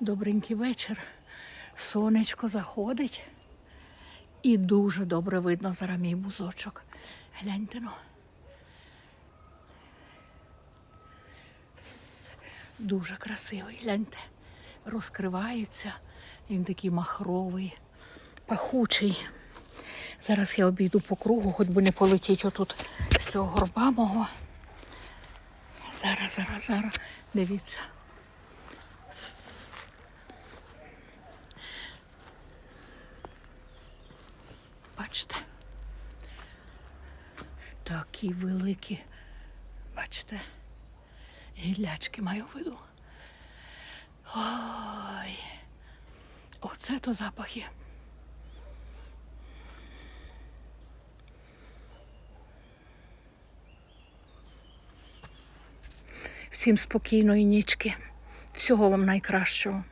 Добренький вечір. Сонечко заходить. І дуже добре видно зараз мій бузочок. Гляньте ну. Дуже красивий, гляньте. Розкривається. Він такий махровий, пахучий. Зараз я обійду по кругу, хоч би не полетіть отут з цього горба мого. Зараз, зараз, зараз. Дивіться. Бачите? Такі великі. Бачите? Гіллячки маю в виду. Ой. Оце то запахи. Всім спокійної нічки. Всього вам найкращого.